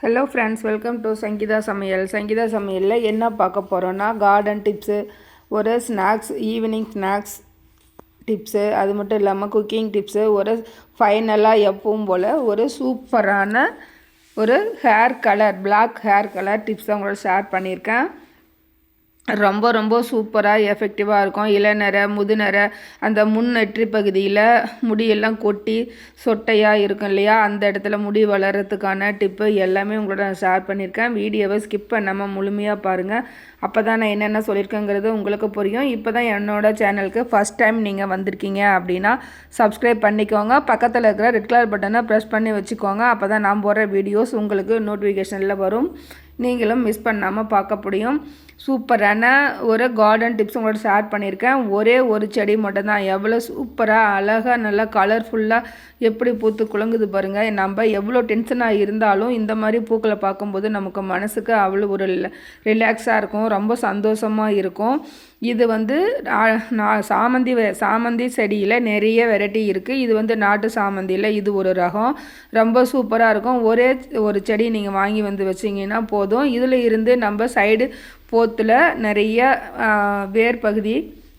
Hello friends welcome to Sangeetha Samayal Sangeetha சமையலில் என்ன பார்க்க போகிறோன்னா கார்டன் டிப்ஸு ஒரு ஸ்நாக்ஸ் ஈவினிங் ஸ்நாக்ஸ் டிப்ஸு அது மட்டும் இல்லாமல் குக்கிங் டிப்ஸு ஒரு ஃபைனலாக எப்பவும் போல் ஒரு சூப்பரான ஒரு hair colour black hair colour tips உங்களோட ஷேர் பண்ணியிருக்கேன். ரொம்ப ரொம்ப சூப்பராக எஃபெக்டிவாக இருக்கும். இளநரை முதுநரை அந்த முன் நெற்றி பகுதியில் முடியெல்லாம் கொட்டி சொட்டையாக இருக்கும் இல்லையா? அந்த இடத்துல முடி வளர்கிறதுக்கான டிப்பு எல்லாமே உங்களோட நான் ஷேர் பண்ணியிருக்கேன். வீடியோவை ஸ்கிப் பண்ணாமல் முழுமையாக பாருங்கள் அப்போ தான் நான் என்னென்ன சொல்லியிருக்கேங்கிறது உங்களுக்கு புரியும். இப்போ தான் என்னோட சேனலுக்கு ஃபஸ்ட் டைம் நீங்கள் வந்திருக்கீங்க அப்படின்னா சப்ஸ்கிரைப் பண்ணிக்கோங்க. பக்கத்தில் இருக்கிற ரெட் கலர் பட்டனை ப்ரெஸ் பண்ணி வச்சுக்கோங்க. அப்போ தான் நான் போடுற வீடியோஸ் உங்களுக்கு நோட்டிஃபிகேஷனில் வரும். நீங்களும் மிஸ் பண்ணாமல் பார்க்க முடியும். சூப்பரான ஒரு கார்டன் டிப்ஸ் உங்களோட ஷேர் பண்ணியிருக்கேன். ஒரே ஒரு செடி மட்டும்தான். எவ்வளோ சூப்பராக அழகாக நல்லா கலர்ஃபுல்லாக எப்படி பூத்து குலுங்குது பாருங்கள் நம்ம எவ்வளோ டென்ஷனாக இருந்தாலும் இந்த மாதிரி பூக்களை பார்க்கும்போது நமக்கு மனசுக்கு அவ்வளோ ஒரு ரிலாக்ஸாக இருக்கும். ரொம்ப சந்தோஷமாக இருக்கும். இது வந்து நான் சாமந்தி சாமந்தி செடியில் நிறைய வெரைட்டி இருக்குது இது வந்து நாட்டு சாமந்தியில் இது ஒரு ரகம். ரொம்ப சூப்பராக இருக்கும். ஒரே ஒரு செடி நீங்கள் வாங்கி வந்து வச்சிங்கன்னா போதும். இதில் இருந்து நம்ம சைடு போத்தில் நிறைய வேர் பகுதி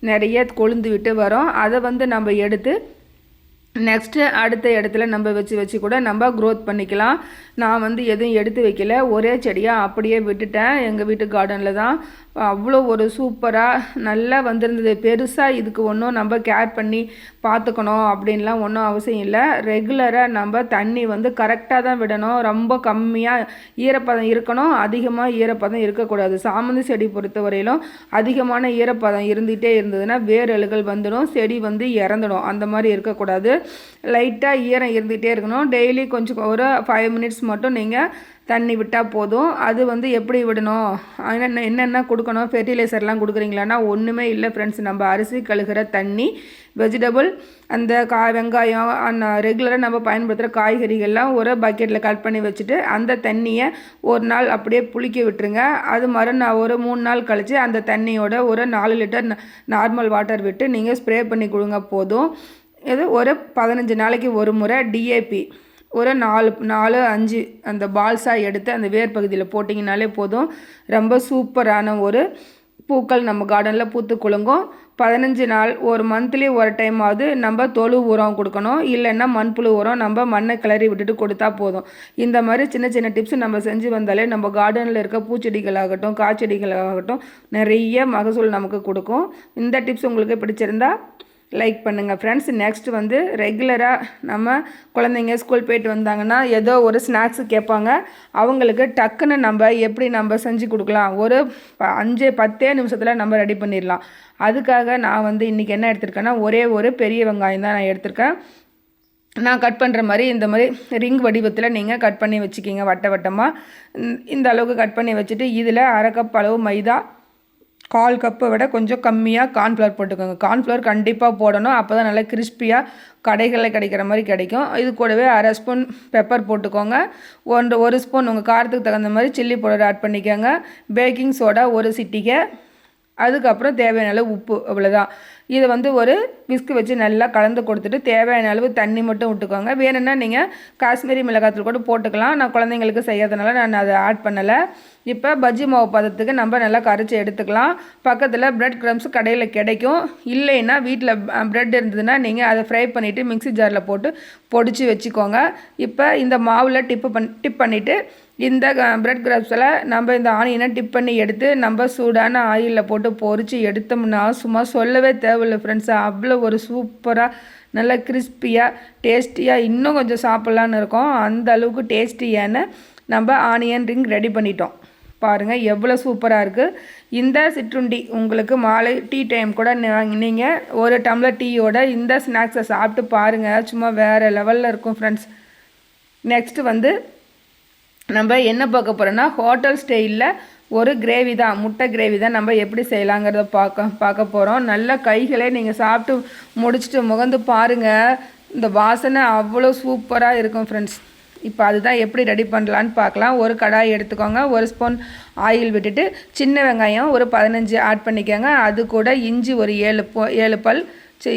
நிறைய கொழுந்து விட்டு வரும். அதை வந்து நம்ம எடுத்து நெக்ஸ்ட்டு அடுத்த இடத்துல நம்ம வச்சு வச்சு கூட நம்ம க்ரோத் பண்ணிக்கலாம். நான் வந்து எதுவும் எடுத்து வைக்கல. ஒரே செடியாக அப்படியே விட்டுட்டேன். எங்கள் வீட்டு கார்டனில் தான் அவ்வளோ ஒரு சூப்பராக நல்லா வந்திருந்தது. பெருசாக இதுக்கு ஒன்றும் நம்ம கேர் பண்ணி பார்த்துக்கணும் அப்படின்லாம் ஒன்றும் அவசியம் இல்லை. ரெகுலராக நம்ம தண்ணி வந்து கரெக்டாக தான் விடணும். ரொம்ப கம்மியாக ஈரப்பதம் இருக்கணும். அதிகமாக ஈரப்பதம் இருக்கக்கூடாது. சாமந்தி செடி பொறுத்தவரையிலும் அதிகமான ஈரப்பதம் இருந்துகிட்டே இருந்ததுன்னா வேரழுகள் வந்துடும் செடி வந்து இறந்துடும். அந்த மாதிரி இருக்கக்கூடாது. லைட்டாக ஈரம் இருந்துகிட்டே இருக்கணும். டெய்லி கொஞ்சம் ஒரு ஃபைவ் மினிட்ஸ் மட்டும் நீங்கள் தண்ணி விட்டால் போதும். அது வந்து எப்படி விடணும்? என்னென்ன என்னென்ன கொடுக்கணும்? ஃபெர்டிலைசர்லாம் கொடுக்குறீங்களான்னா ஒன்றுமே இல்லை ஃப்ரெண்ட்ஸ் நம்ம அரிசி கழுகுற தண்ணி வெஜிடபிள் அந்த கா வெங்காயம் அந்த ரெகுலராக நம்ம பயன்படுத்துகிற காய்கறிகள்லாம் ஒரு பக்கெட்டில் கட் பண்ணி வச்சுட்டு அந்த தண்ணியை ஒரு நாள் அப்படியே புளிக்க விட்டுருங்க. அது மறுநாள் ஒரு மூணு நாள் கழித்து அந்த தண்ணியோட ஒரு நாலு லிட்டர் நார்மல் வாட்டர் விட்டு நீங்கள் ஸ்ப்ரே பண்ணி கொடுங்க போதும். இது ஒரு பதினஞ்சு நாளைக்கு ஒரு முறை டிஏபி ஒரு நாலு நாலு அஞ்சு அந்த பால்ஸாக எடுத்து அந்த வேர் பகுதியில் போட்டிங்கனாலே போதும். ரொம்ப சூப்பரான ஒரு பூக்கள் நம்ம கார்டனில் பூத்து குலுங்கும். பதினஞ்சு நாள் ஒரு மந்த்லி ஒரு டைமாவது நம்ம தொழு உரம் கொடுக்கணும். இல்லைன்னா மண்புழு உரம் நம்ம மண்ணை கிளறி விட்டுட்டு கொடுத்தா போதும். இந்த மாதிரி சின்ன சின்ன டிப்ஸ் நம்ம செஞ்சு வந்தாலே நம்ம கார்டனில் இருக்க பூச்செடிகளாகட்டும் காய்ச்செடிகளாகட்டும் நிறைய மகசூல் நமக்கு கொடுக்கும். இந்த டிப்ஸ் உங்களுக்கு பிடிச்சிருந்தா லைக் பண்ணுங்கள் ஃப்ரெண்ட்ஸ் நெக்ஸ்ட் வந்து ரெகுலராக நம்ம குழந்தைங்க ஸ்கூல் போயிட்டு வந்தாங்கன்னா ஏதோ ஒரு ஸ்நாக்ஸ் கேட்பாங்க. அவங்களுக்கு டக்குன்னு நம்ம எப்படி நம்ம செஞ்சு கொடுக்கலாம்? ஒரு ப- அஞ்சு பத்தே நிமிஷத்தில் நம்ம ரெடி பண்ணிடலாம். அதுக்காக நான் வந்து இன்றைக்கி என்ன எடுத்திருக்கேன்னா ஒரே ஒரு பெரிய வெங்காயம் தான் நான் எடுத்திருக்கேன். நான் கட் பண்ணுற மாதிரி இந்த மாதிரி ரிங் வடிவத்தில் நீங்கள் கட் பண்ணி வச்சுக்கிங்க வட்ட வட்டமாக இந்த அளவுக்கு கட் பண்ணி வச்சுட்டு இதில் அரை கப் அளவு மைதா கால் கப்பை விட கொஞ்சம் கம்மியாக கார்ன்ஃப்ளவர் போட்டுக்கோங்க. கார்ன்ஃப்ளவர் கண்டிப்பாக போடணும். அப்போ தான் நல்லா கிறிஸ்பியாக கடைகளில் கிடைக்கிற மாதிரி கிடைக்கும். இது கூடவே அரை ஸ்பூன் பெப்பர் போட்டுக்கோங்க. ஒன்று ஒரு ஸ்பூன் உங்கள் காரத்துக்கு தகுந்த மாதிரி சில்லி பவுடர் ஆட் பண்ணிக்கோங்க. பேக்கிங் சோடா ஒரு சிட்டிக்க அதுக்கப்புறம் தேவையான அளவு உப்பு அவ்வளோதான் இதை வந்து ஒரு விஸ்கு வச்சு நல்லா கலந்து கொடுத்துட்டு தேவையான அளவு தண்ணி மட்டும் விட்டுக்கோங்க. வேணும்னா நீங்கள் காஷ்மீரி மிளகாத்தூள் கூட போட்டுக்கலாம். நான் குழந்தைங்களுக்கு செய்யறதுனால நான் அதை ஆட் பண்ணலை. இப்போ பஜ்ஜி மாவு பதத்துக்கு நம்ம நல்லா கரைச்சி எடுத்துக்கலாம். பக்கத்தில் ப்ரெட் க்ரம்ஸ் கடையில் கிடைக்கும். இல்லைன்னா வீட்டில் ப்ரெட் இருந்ததுன்னா நீங்கள் அதை ஃப்ரை பண்ணிவிட்டு மிக்ஸி ஜாரில் போட்டு பொடிச்சு வச்சுக்கோங்க. இப்போ இந்த மாவில் டிப்பு பண் டிப் பண்ணிவிட்டு இந்த பிரெட் கிராப்ஸில் நம்ம இந்த ஆனியனை டிப் பண்ணி எடுத்து நம்ம சூடான ஆயிலில் போட்டு பொறிச்சு எடுத்தோம்னா சும்மா சொல்லவே தேவையில்லை ஃப்ரெண்ட்ஸ் அவ்வளோ ஒரு சூப்பராக நல்லா கிறிஸ்பியாக டேஸ்டியாக இன்னும் கொஞ்சம் சாப்பிட்லான்னு இருக்கோம். அந்த அளவுக்கு டேஸ்டியான நம்ம ஆனியன் ரிங் ரெடி பண்ணிட்டோம். பாருங்கள் எவ்வளோ சூப்பராக இருக்குது இந்த சிற்றுண்டி உங்களுக்கு மாலை டீ டைம் கூட நீங்கள் ஒரு டம்ளர் டீயோட இந்த ஸ்நாக்ஸை சாப்பிட்டு பாருங்கள் சும்மா வேறு லெவலில் இருக்கும் ஃப்ரெண்ட்ஸ் நெக்ஸ்ட்டு வந்து நம்ம என்ன பார்க்க போகிறோன்னா ஹோட்டல் ஸ்டைலில் ஒரு கிரேவி தான் முட்டை கிரேவி தான் நம்ம எப்படி செய்யலாங்கிறத பார்க்க பார்க்க போகிறோம் நல்ல கைகளே நீங்கள் சாப்பிட்டு முடிச்சுட்டு முகந்து பாருங்கள் இந்த வாசனை அவ்வளோ சூப்பராக இருக்கும் ஃப்ரெண்ட்ஸ் இப்போ அதுதான் எப்படி ரெடி பண்ணலான்னு பார்க்கலாம். ஒரு கடாய் எடுத்துக்கோங்க ஒரு ஸ்பூன் ஆயில் விட்டுட்டு சின்ன வெங்காயம் ஒரு பதினஞ்சு ஆட் பண்ணிக்கோங்க. அது கூட இஞ்சி ஒரு ஏழு போ ஏழு பல்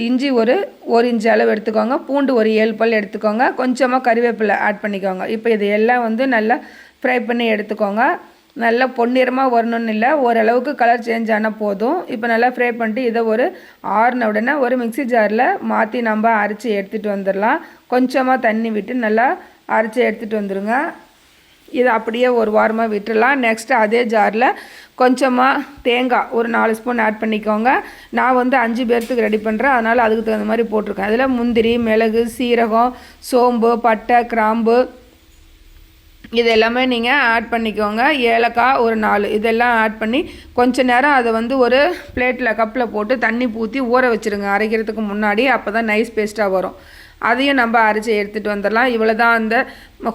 இஞ்சி ஒரு ஒரு இஞ்சி அளவு எடுத்துக்கோங்க. பூண்டு ஒரு ஏழு பல் எடுத்துக்கோங்க. கொஞ்சமாக கறிவேப்பிலை ஆட் பண்ணிக்கோங்க. இப்போ இது எல்லாம் வந்து நல்லா ஃப்ரை பண்ணி எடுத்துக்கோங்க. நல்லா பொன்னிறமாக வரணும்னு இல்லை ஓரளவுக்கு கலர் சேஞ்ச் ஆனால் போதும். இப்போ நல்லா ஃப்ரை பண்ணிட்டு இதை ஒரு ஆறுன உடனே ஒரு மிக்ஸி ஜாரில் மாற்றி நம்ம அரைச்சி எடுத்துகிட்டு வந்துடலாம். கொஞ்சமாக தண்ணி விட்டு நல்லா அரைச்சி எடுத்துகிட்டு வந்துடுங்க இதை அப்படியே ஒரு வாரமாக விட்டுடலாம் நெக்ஸ்ட்டு அதே ஜாரில் கொஞ்சமாக தேங்காய் ஒரு நாலு ஸ்பூன் ஆட் பண்ணிக்கோங்க. நான் வந்து அஞ்சு பேர்த்துக்கு ரெடி பண்ணுறேன் அதனால் அதுக்கு தகுந்த மாதிரி போட்டிருக்கேன். அதில் முந்திரி மிளகு சீரகம் சோம்பு பட்டை கிராம்பு இது எல்லாமே நீங்கள் ஆட் பண்ணிக்கோங்க. ஏலக்காய் ஒரு நாலு. இதெல்லாம் ஆட் பண்ணி கொஞ்ச நேரம் அதை வந்து ஒரு பிளேட்டில் கப்பில் போட்டு தண்ணி ஊற்றி ஊற வச்சுருங்க. அரைக்கிறதுக்கு முன்னாடி அப்போ தான் நைஸ் பேஸ்ட்டாக வரும். அதையும் நம்ம அரைச்சி எடுத்துகிட்டு வந்துடலாம். இவ்வளோ தான் அந்த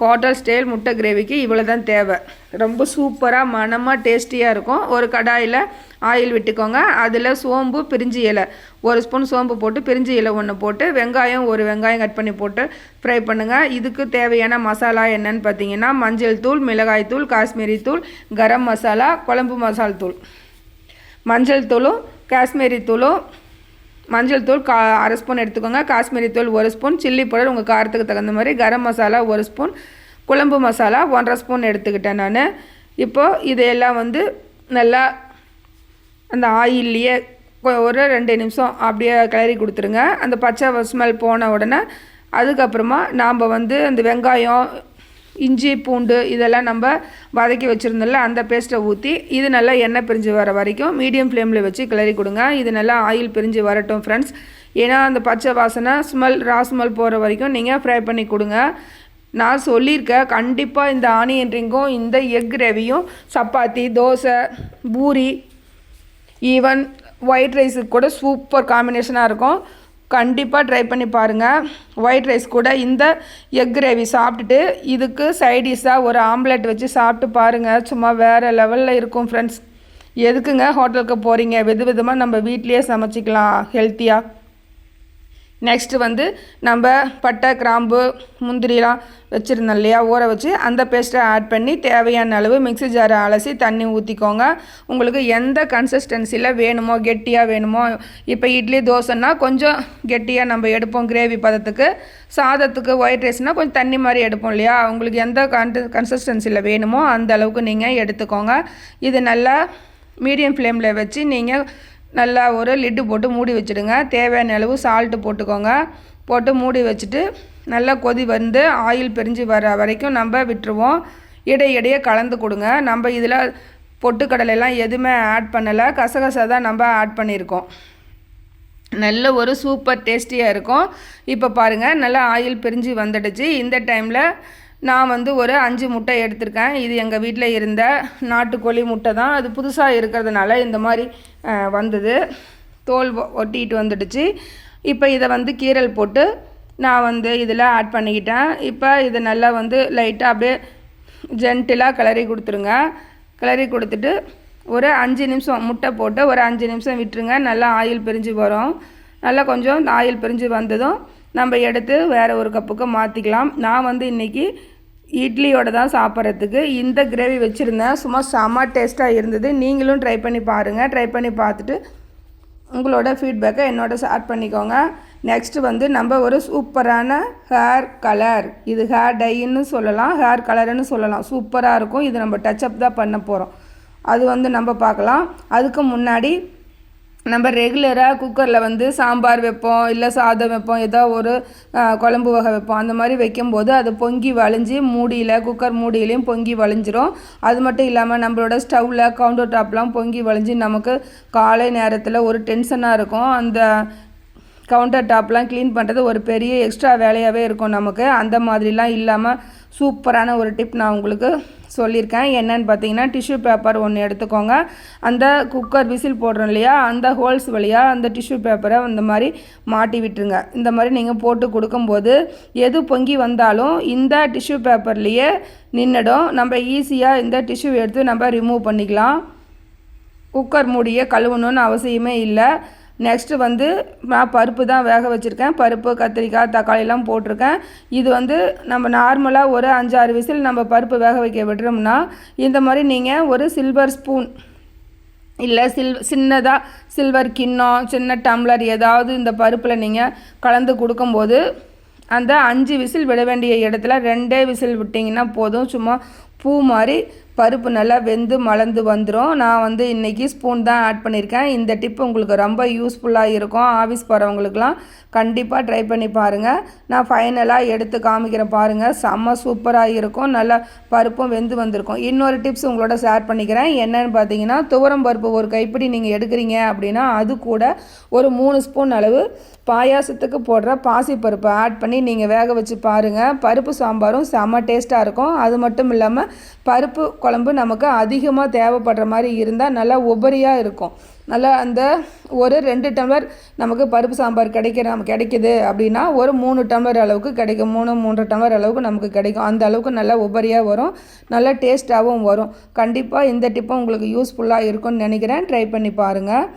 ஹோட்டல் ஸ்டைல் முட்டை கிரேவிக்கு இவ்வளோ தான் தேவை. ரொம்ப சூப்பராக மனமாக டேஸ்டியாக இருக்கும். ஒரு கடாயில் ஆயில் விட்டுக்கோங்க. அதில் சோம்பு பிரிஞ்சி இலை. ஒரு ஸ்பூன் சோம்பு போட்டு பிரிஞ்சி இலை ஒன்று போட்டு வெங்காயம் ஒரு வெங்காயம் கட் பண்ணி போட்டு ஃப்ரை பண்ணுங்கள் இதுக்கு தேவையான மசாலா என்னன்னு பார்த்தீங்கன்னா மஞ்சள் தூள் மிளகாய் தூள் காஷ்மீரி தூள் கரம் மசாலா குழம்பு மசால் தூள். மஞ்சள் தூளும் காஷ்மீரி தூளும் மஞ்சள் தூள் கா அரை ஸ்பூன் எடுத்துக்கோங்க. காஷ்மீரி தூள் ஒரு ஸ்பூன் சில்லி பவுடர் உங்கள் காரத்துக்கு தகுந்த மாதிரி கரம் மசாலா ஒரு ஸ்பூன் குழம்பு மசாலா ஒன்றரை ஸ்பூன் எடுத்துக்கிட்டேன் நான். இப்போது இதையெல்லாம் வந்து நல்லா அந்த ஆயில்லையே ஒரு ரெண்டு நிமிஷம் அப்படியே கிளறி கொடுத்துருங்க. அந்த பச்சை ஸ்மெல் போன உடனே அதுக்கப்புறமா நாம் வந்து அந்த வெங்காயம் இஞ்சி பூண்டு இதெல்லாம் நம்ம வதக்கி வச்சுருந்தோம்ல அந்த பேஸ்ட்டை ஊற்றி இது நல்லா எண்ணெய் பிரிஞ்சு வர வரைக்கும் மீடியம் ஃப்ளேமில் வச்சு கிளறி கொடுங்க. இது நல்லா ஆயில் பிரிஞ்சு வரட்டும் ஃப்ரெண்ட்ஸ் ஏன்னா அந்த பச்சை வாசனை ஸ்மெல் ரா ஸ்மெல் போகிற வரைக்கும் நீங்கள் ஃப்ரை பண்ணி கொடுங்க. நான் சொல்லியிருக்கேன் கண்டிப்பாக இந்த ஆனியன் ரிங்கும் இந்த எக் கிரேவியும் சப்பாத்தி தோசை பூரி ஈவன் ஒயிட் ரைஸுக்கு கூட சூப்பர் காம்பினேஷனாக இருக்கும். கண்டிப்பாக ட்ரை பண்ணி பாருங்கள் ஒயிட் ரைஸ் கூட இந்த எக் கிரேவி சாப்பிட்டுட்டு இதுக்கு சைடிஷாக ஒரு ஆம்லெட் வச்சு சாப்பிட்டு பாருங்கள் சும்மா வேறு லெவலில் இருக்கும் ஃப்ரெண்ட்ஸ் எதுக்குங்க ஹோட்டலுக்கு போகிறீங்க வித விதமாக நம்ம வீட்லேயே சமைச்சிக்கலாம் ஹெல்த்தியாக நெக்ஸ்ட்டு வந்து நம்ம பட்டை கிராம்பு முந்திரிலாம் வச்சுருந்தோம் இல்லையா? ஊற வச்சு அந்த பேஸ்ட்டை ஆட் பண்ணி தேவையான அளவு மிக்ஸி ஜாரை அலசி தண்ணி ஊற்றிக்கோங்க உங்களுக்கு எந்த கன்சிஸ்டன்சியில் வேணுமோ கெட்டியாக வேணுமோ இப்போ இட்லி தோசைன்னா கொஞ்சம் கெட்டியாக நம்ம எடுப்போம் கிரேவி பதத்துக்கு. சாதத்துக்கு ஒயிட் ரைஸ்னால் கொஞ்சம் தண்ணி மாதிரி எடுப்போம் இல்லையா? உங்களுக்கு எந்த கன் கன்சிஸ்டன்சியில் வேணுமோ அந்த அளவுக்கு நீங்கள் எடுத்துக்கோங்க. இது நல்லா மீடியம் ஃப்ளேமில் வச்சு நீங்கள் நல்லா ஒரு லிட்டு போட்டு மூடி வச்சுடுங்க. தேவையான அளவு சால்ட்டு போட்டுக்கோங்க. போட்டு மூடி வச்சுட்டு நல்லா கொதி வந்து ஆயில் பிரிஞ்சு வர வரைக்கும் நம்ம விட்டுருவோம். இடையிடையே கலந்து கொடுங்க. நம்ம இதில் பொட்டுக்கடலைலாம் எதுவுமே ஆட் பண்ணலை. கசகசா தான் நம்ம ஆட் பண்ணியிருக்கோம். நல்ல ஒரு சூப்பர் டேஸ்டியாக இருக்கும். இப்போ பாருங்கள் நல்லா ஆயில் பிரிஞ்சு வந்துடுச்சு. இந்த டைமில் நான் வந்து ஒரு அஞ்சு முட்டை எடுத்திருக்கேன். இது எங்கள் வீட்டில் இருந்த நாட்டுக்கோழி முட்டை தான். அது புதுசாக இருக்கிறதுனால இந்த மாதிரி வந்தது. தோல் ஒட்டிட்டு வந்துடுச்சு. இப்போ இதை வந்து கீரல் போட்டு நான் வந்து இதில் ஆட் பண்ணிக்கிட்டேன். இப்போ இதை நல்லா வந்து லைட்டாக அப்படியே ஜென்டிலாக கிளறி கொடுத்துருங்க. கிளறி கொடுத்துட்டு ஒரு அஞ்சு நிமிஷம் முட்டை போட்டு ஒரு அஞ்சு நிமிஷம் விட்டுருங்க. நல்லா ஆயில் பிரிஞ்சு வரும். நல்லா கொஞ்சம் ஆயில் பிரிஞ்சு வந்ததும் நம்ம எடுத்து வேறு ஒரு கப்புக்கு மாற்றிக்கலாம் நான் வந்து இன்றைக்கி இட்லியோடு தான் சாப்பிட்றதுக்கு இந்த கிரேவி வச்சுருந்தேன். சும்மா செம்ம டேஸ்ட்டாக இருந்தது. நீங்களும் ட்ரை பண்ணி பாருங்கள் ட்ரை பண்ணி பார்த்துட்டு உங்களோட ஃபீட்பேக்கை என்னோட ஷேர் பண்ணிக்கோங்க. நெக்ஸ்ட்டு வந்து நம்ம ஒரு சூப்பரான ஹேர் கலர் இது ஹேர் டைன்னு சொல்லலாம். ஹேர் கலருன்னு சொல்லலாம். சூப்பராக இருக்கும். இது நம்ம டச்சப் தான் பண்ண போகிறோம் அது வந்து நம்ம பார்க்கலாம். அதுக்கு முன்னாடி நம்ம ரெகுலராக குக்கரில் வந்து சாம்பார் வைப்போம் இல்லை சாதம் வைப்போம் ஏதோ ஒரு குழம்பு வகை வைப்போம். அந்த மாதிரி வைக்கும்போது அது பொங்கி வளைஞ்சி மூடியில் குக்கர் மூடியிலையும் பொங்கி வளைஞ்சிரும் அது மட்டும் இல்லாமல் நம்மளோட ஸ்டவ்வில் கவுண்டர் டாப்லாம் பொங்கி வளைஞ்சி நமக்கு காலை நேரத்தில் ஒரு டென்ஷனாக இருக்கும். அந்த கவுண்டர் டாப்லாம் க்ளீன் பண்ணுறது ஒரு பெரிய எக்ஸ்ட்ரா வேலையாகவே இருக்கும் நமக்கு. அந்த மாதிரிலாம் இல்லாமல் சூப்பரான ஒரு டிப் நான் உங்களுக்கு சொல்லியிருக்கேன். என்னன்னு பார்த்தீங்கன்னா டிஷ்யூ பேப்பர் ஒன்று எடுத்துக்கோங்க. அந்த குக்கர் விசில் போடுறோம் இல்லையா? அந்த ஹோல்ஸ் வழியாக அந்த டிஷ்யூ பேப்பரை இந்த மாதிரி மாட்டி விட்டுருங்க. இந்த மாதிரி நீங்கள் போட்டு கொடுக்கும்போது எது பொங்கி வந்தாலும் இந்த டிஷ்யூ பேப்பர்லேயே நின்றுடும் நம்ம ஈஸியாக இந்த டிஷ்யூ எடுத்து நம்ம ரிமூவ் பண்ணிக்கலாம். குக்கர் மூடியை கழுவணுன்னு அவசியமே இல்லை. நெக்ஸ்ட்டு வந்து நான் பருப்பு தான் வேக வச்சுருக்கேன். பருப்பு கத்திரிக்காய் தக்காளிலாம் போட்டிருக்கேன். இது வந்து நம்ம நார்மலாக ஒரு அஞ்சாறு விசில் நம்ம பருப்பு வேக வைக்க விடுறோம்னா இந்த மாதிரி நீங்கள் ஒரு சில்வர் ஸ்பூன் இல்லை சில் சின்னதாக சில்வர் கிண்ணம் சின்ன டம்ளர் ஏதாவது இந்த பருப்பில் நீங்கள் கலந்து கொடுக்கும்போது அந்த அஞ்சு விசில் விட வேண்டிய இடத்துல ரெண்டே விசில் விட்டிங்கன்னா போதும். சும்மா பூ மாதிரி பருப்பு நல்லா வெந்து மலர்ந்து வந்துடும் நான் வந்து இன்றைக்கி ஸ்பூன் தான் ஆட் பண்ணியிருக்கேன் இந்த டிப் உங்களுக்கு ரொம்ப யூஸ்ஃபுல்லாக இருக்கும். ஆஃபீஸ் போகிறவங்களுக்குலாம் கண்டிப்பாக ட்ரை பண்ணி பாருங்கள் நான் ஃபைனலாக எடுத்து காமிக்கிறேன் பாருங்கள் செம்ம சூப்பராக இருக்கும். நல்லா பருப்பும் வெந்து வந்திருக்கும். இன்னொரு டிப்ஸ் உங்களோட ஷேர் பண்ணிக்கிறேன். என்னென்னு பார்த்தீங்கன்னா துவரம் பருப்பு ஒரு கைப்பிடி நீங்கள் எடுக்கிறீங்க அப்படின்னா அது கூட ஒரு மூணு ஸ்பூன் அளவு பாயாசத்துக்கு போடுற பாசிப்பருப்பை ஆட் பண்ணி நீங்கள் வேக வச்சு பாருங்கள் பருப்பு சாம்பாரும் செம்ம டேஸ்ட்டாக இருக்கும். அது மட்டும் இல்லாமல் பருப்பு குழம்பு நமக்கு அதிகமாக தேவைப்படுற மாதிரி இருந்தால் நல்லா உபரியாக இருக்கும். நல்லா அந்த ஒரு ரெண்டு டம்ளர் நமக்கு பருப்பு சாம்பார் கிடைக்கிற கிடைக்குது அப்படின்னா ஒரு மூணு டம்ளர் அளவுக்கு கிடைக்கும். மூணு மூன்று டம்ளர் அளவுக்கு நமக்கு கிடைக்கும். அந்த அளவுக்கு நல்லா உபரியாக வரும். நல்லா டேஸ்ட்டாகவும் வரும். கண்டிப்பாக இந்த டிப்பும் உங்களுக்கு யூஸ்ஃபுல்லாக இருக்கும்னு நினைக்கிறேன். ட்ரை பண்ணி பாருங்கள்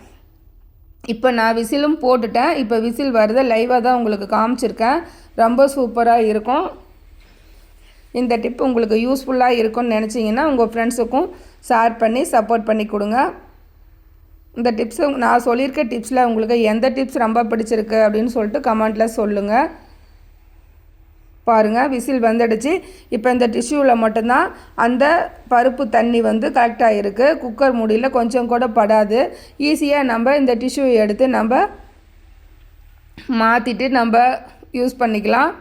இப்போ நான் விசிலும் போட்டுட்டேன். இப்போ விசில் வருது லைவாக தான் உங்களுக்கு காமிச்சிருக்கேன். ரொம்ப சூப்பராக இருக்கும். இந்த டிப் உங்களுக்கு யூஸ்ஃபுல்லாக இருக்கும்னு நினச்சிங்கன்னா உங்கள் ஃப்ரெண்ட்ஸுக்கும் ஷேர் பண்ணி சப்போர்ட் பண்ணி கொடுங்க. இந்த டிப்ஸு நான் சொல்லியிருக்க டிப்ஸில் உங்களுக்கு எந்த டிப்ஸ் ரொம்ப பிடிச்சிருக்கு அப்படின்னு சொல்லிட்டு கமெண்ட்டில் சொல்லுங்கள் பாருங்கள் விசில் வந்துடுச்சு. இப்போ இந்த டிஷ்யூவில் மட்டும்தான் அந்த பருப்பு தண்ணி வந்து கரெக்டாக இருக்குது குக்கர் மூடியில் கொஞ்சம் கூட படாது. ஈஸியாக நம்ம இந்த டிஷ்யூ எடுத்து நம்ம மாற்றிட்டு நம்ம யூஸ் பண்ணிக்கலாம்.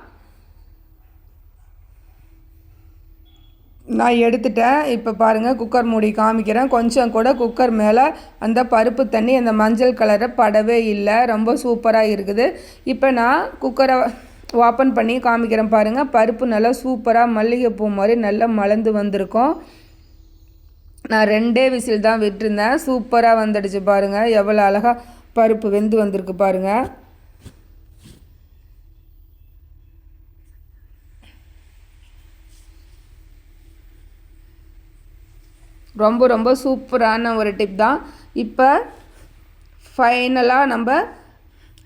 நான் எடுத்துட்டேன். இப்போ பாருங்கள் குக்கர் மூடி காமிக்கிறேன். கொஞ்சம் கூட குக்கர் மேலே அந்த பருப்பு தண்ணி அந்த மஞ்சள் கலரை படவே இல்லை. ரொம்ப சூப்பராக இருக்குது. இப்போ நான் குக்கரை ஓப்பன் பண்ணி காமிக்கிறேன் பாருங்கள் பருப்பு நல்லா சூப்பராக மல்லிகைப்பூ மாதிரி நல்லா மலர்ந்து வந்திருக்கும். நான் ரெண்டே விசில் தான் விட்டுருந்தேன். சூப்பராக வந்துடுச்சு பாருங்கள் எவ்வளோ அழகாக பருப்பு வெந்து வந்திருக்கு பாருங்கள் ரொம்ப ரொம்ப சூப்பரான ஒரு டிப் தான். இப்போ ஃபைனலாக நம்ம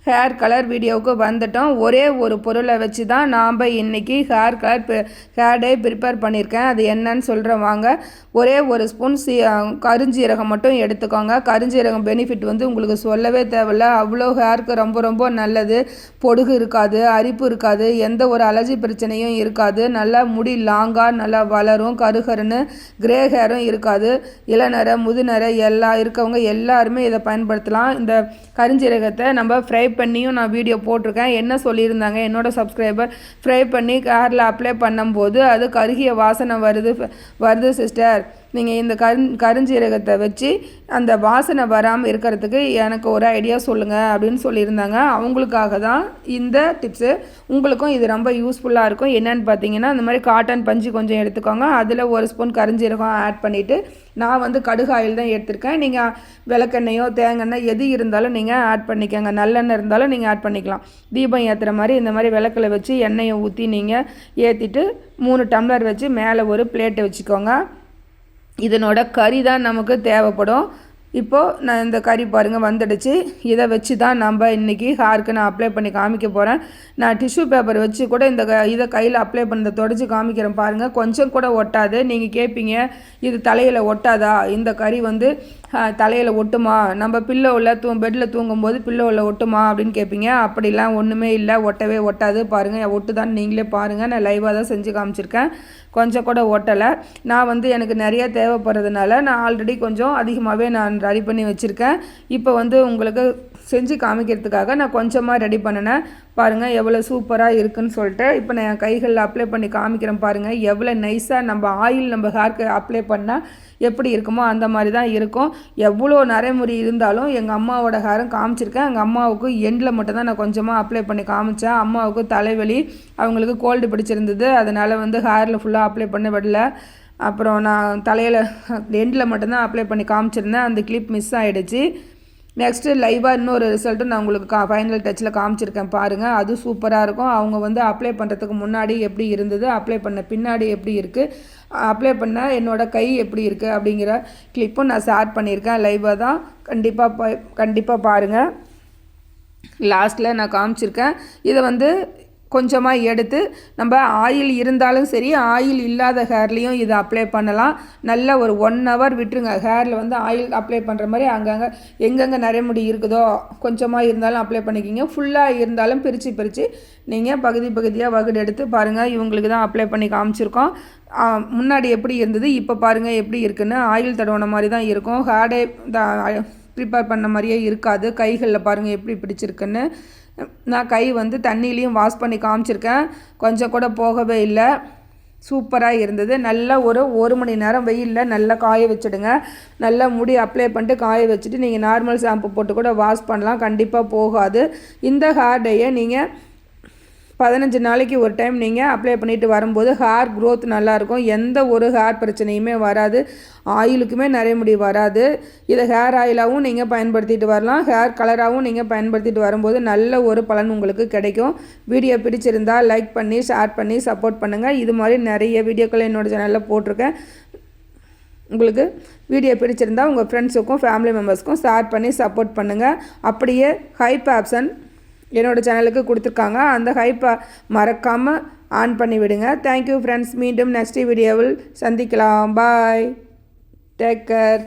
ஹேர் கலர் வீடியோவுக்கு வந்துட்டோம். ஒரே ஒரு பொருளை வச்சு தான் நாம் இன்றைக்கி hair colour hair dye prepare பண்ணியிருக்கேன். அது என்னன்னு சொல்கிறேன் வாங்க. ஒரே ஒரு ஸ்பூன் சி கருஞ்சீரகம் மட்டும் எடுத்துக்கோங்க. கருஞ்சீரகம் பெனிஃபிட் வந்து உங்களுக்கு சொல்லவே தேவையில்ல. அவ்வளோ ஹேருக்கு ரொம்ப ரொம்ப நல்லது. பொடுகு இருக்காது அரிப்பு இருக்காது எந்த ஒரு அலர்ஜி பிரச்சனையும் இருக்காது. நல்லா முடி லாங்காக நல்லா வளரும் கருகருன்னு கிரே ஹேரும் இருக்காது. இளநரை முதுநரை எல்லாம் இருக்கவங்க எல்லாருமே இதை பயன்படுத்தலாம். இந்த கருஞ்சீரகத்தை நம்ம ஃப்ரை பண்ணியும் நான் வீடியோ போட்டிருக்கேன். என்ன சொல்லியிருந்தாங்க? என்னோடய சப்ஸ்கிரைபர் ஃப்ரை பண்ணி காரில் அப்ளை பண்ணும்போது அது கருகிய வாசனை வருது வருது சிஸ்டர் நீங்கள் இந்த கரு கருஞ்சீரகத்தை வச்சு அந்த வாசனை வராமல் இருக்கிறதுக்கு எனக்கு ஒரு ஐடியா சொல்லுங்கள் அப்படின்னு சொல்லியிருந்தாங்க. அவங்களுக்காக தான் இந்த டிப்ஸு உங்களுக்கும் இது ரொம்ப யூஸ்ஃபுல்லாக இருக்கும். என்னென்னு பார்த்தீங்கன்னா இந்த மாதிரி காட்டன் பஞ்சு கொஞ்சம் எடுத்துக்கோங்க. அதில் ஒரு ஸ்பூன் கருஞ்சீரகம் ஆட் பண்ணிவிட்டு நான் வந்து கடுகு ஆயில் தான் எடுத்திருக்கேன். நீங்கள் விளக்கெண்ணெயோ தேங்காய் எது இருந்தாலும் நீங்கள் ஆட் பண்ணிக்கோங்க. நல்லெண்ணெய் இருந்தாலும் நீங்கள் ஆட் பண்ணிக்கலாம். தீபம் ஏற்றுற மாதிரி இந்த மாதிரி விளக்கில் வச்சு எண்ணெயை ஊற்றி நீங்கள் ஏற்றிட்டு மூணு டம்ளர் வச்சு மேலே ஒரு பிளேட்டை வச்சுக்கோங்க. இதனோட கறி தான் நமக்கு தேவைப்படும். இப்போது நான் இந்த கறி பாருங்கள் வந்துடுச்சு. இதை வச்சு தான் நம்ம இன்றைக்கி ஹேருக்கு நான் அப்ளை பண்ணி காமிக்க போகிறேன் நான் டிஷ்யூ பேப்பர் வச்சு கூட இந்த இதை கையில் அப்ளை பண்ணதை தொடச்சி காமிக்கிறேன் பாருங்கள் கொஞ்சம் கூட ஒட்டாது. நீங்கள் கேட்பீங்க இது தலையில் ஒட்டாதா? இந்த கறி வந்து தலையில் ஒட்டுமா? நம்ம பில்லோவில் தூ பெட்டில் தூங்கும்போது பில்லோவில் ஒட்டுமா அப்படின்னு கேட்பீங்க அப்படிலாம் ஒன்றுமே இல்லை. ஒட்டவே ஒட்டாது. பாருங்கள் ஒட்டுதான்னு நீங்களே பாருங்கள் நான் லைவாக தான் செஞ்சு காமிச்சிருக்கேன். கொஞ்சம் கூட ஒட்டலை நான் வந்து எனக்கு நிறைய தேவைப்படுறதுனால நான் ஆல்ரெடி கொஞ்சம் அதிகமாகவே நான் ரெடி பண்ணி வச்சுருக்கேன். இப்போ வந்து உங்களுக்கு செஞ்சு காமிக்கிறதுக்காக நான் கொஞ்சமாக ரெடி பண்ணினேன். பாருங்கள் எவ்வளோ சூப்பராக இருக்குன்னு சொல்லிட்டு. இப்போ நான் என் கைகளில் அப்ளை பண்ணி காமிக்கிறேன் பாருங்கள் எவ்வளோ நைஸாக நம்ம ஆயில் நம்ம ஹேர்க்கு அப்ளை பண்ணால் எப்படி இருக்குமோ அந்த மாதிரி தான் இருக்கும். எவ்வளோ நரைமுறை இருந்தாலும் எங்கள் அம்மாவோட ஹேரும் காமிச்சிருக்கேன். எங்கள் அம்மாவுக்கு எண்டில் மட்டும் தான் நான் கொஞ்சமாக அப்ளை பண்ணி காமிச்சேன். அம்மாவுக்கு தலைவலி அவங்களுக்கு கோல்டு பிடிச்சிருந்தது. அதனால் வந்து ஹேரில் ஃபுல்லாக அப்ளை பண்ண விடல. அப்புறம் நான் தலையில் எண்டில் மட்டும்தான் அப்ளை பண்ணி காமிச்சிருந்தேன். அந்த கிளிப் மிஸ் ஆகிடுச்சு நெக்ஸ்ட்டு லைவாக இன்னொரு ரிசல்ட்டும் நான் உங்களுக்கு கா ஃபைனல் டச்சில் காமிச்சிருக்கேன் பாருங்கள் அது சூப்பராக இருக்கும். அவங்க வந்து அப்ளை பண்ணுறதுக்கு முன்னாடி எப்படி இருந்தது அப்ளை பண்ண பின்னாடி எப்படி இருக்குது அப்ளை பண்ண என்னோடய கை எப்படி இருக்குது அப்படிங்கிற கிளிப்பும் நான் ஷேர் பண்ணியிருக்கேன். லைவாக தான் கண்டிப்பாக ப கண்டிப்பாக பாருங்கள் லாஸ்ட்டில் நான் காமிச்சிருக்கேன். இதை வந்து கொஞ்சமாக எடுத்து நம்ம ஆயில் இருந்தாலும் சரி ஆயில் இல்லாத ஹேர்லேயும் இதை அப்ளை பண்ணலாம். நல்ல ஒரு ஒன் ஹவர் விட்டுருங்க. ஹேரில் வந்து ஆயில் அப்ளை பண்ணுற மாதிரி அங்கங்கே எங்கெங்கே நிறைய முடி இருக்குதோ கொஞ்சமாக இருந்தாலும் அப்ளை பண்ணிக்கிங்க. ஃபுல்லாக இருந்தாலும் பிரித்து பிரித்து நீங்கள் பகுதி பகுதியாக வகுடு எடுத்து பாருங்கள் இவங்களுக்கு தான் அப்ளை பண்ணி காமிச்சிருக்கோம். முன்னாடி எப்படி இருந்தது இப்போ பாருங்கள் எப்படி இருக்குன்னு. ஆயில் தடவின மாதிரி தான் இருக்கும். ஹேர்டே ப்ரிப்பேர் பண்ண மாதிரியே இருக்காது. கைகளில் பாருங்கள் எப்படி பிடிச்சிருக்குன்னு. நான் கை வந்து தண்ணியிலையும் வாஷ் பண்ணி காமிச்சிருக்கேன். கொஞ்சம் கூட போகவே இல்லை. சூப்பராக இருந்தது. நல்லா ஒரு ஒரு மணி நேரம் வெயிலில் நல்லா காய வச்சுடுங்க. நல்லா முடி அப்ளை பண்ணிட்டு காய வச்சுட்டு நீங்கள் நார்மல் ஷாம்பு போட்டு கூட வாஷ் பண்ணலாம். கண்டிப்பாக போகாது. இந்த ஹேர் டேயை நீங்கள் பதினஞ்சு நாளைக்கு ஒரு டைம் நீங்கள் அப்ளை பண்ணிட்டு வரும்போது ஹேர் க்ரோத் நல்லாயிருக்கும். எந்த ஒரு ஹேர் பிரச்சனையுமே வராது. ஆயிலுக்குமே நிறைய முடி வராது. இதை ஹேர் ஆயிலாகவும் நீங்கள் பயன்படுத்திட்டு வரலாம். ஹேர் கலராகவும் நீங்கள் பயன்படுத்திட்டு வரும்போது நல்ல ஒரு பலன் உங்களுக்கு கிடைக்கும். வீடியோ பிடிச்சிருந்தால் லைக் பண்ணி ஷேர் பண்ணி சப்போர்ட் பண்ணுங்கள் இது மாதிரி நிறைய வீடியோக்கள் என்னோடய சேனலில் போட்டிருக்கேன். உங்களுக்கு வீடியோ பிடிச்சிருந்தா உங்கள் ஃப்ரெண்ட்ஸுக்கும் ஃபேமிலி மெம்பர்ஸ்க்கும் ஷேர் பண்ணி சப்போர்ட் பண்ணுங்கள் அப்படியே ஹைப் ஆப்ஷன் என்னோட சேனலுக்கு கொடுத்துருக்காங்க. அந்த ஹைப்பை மறக்காமல் ஆன் பண்ணி விடுங்க. தேங்க்யூ ஃப்ரெண்ட்ஸ் மீண்டும் நெக்ஸ்ட் வீடியோவில் சந்திக்கலாம். Bye take care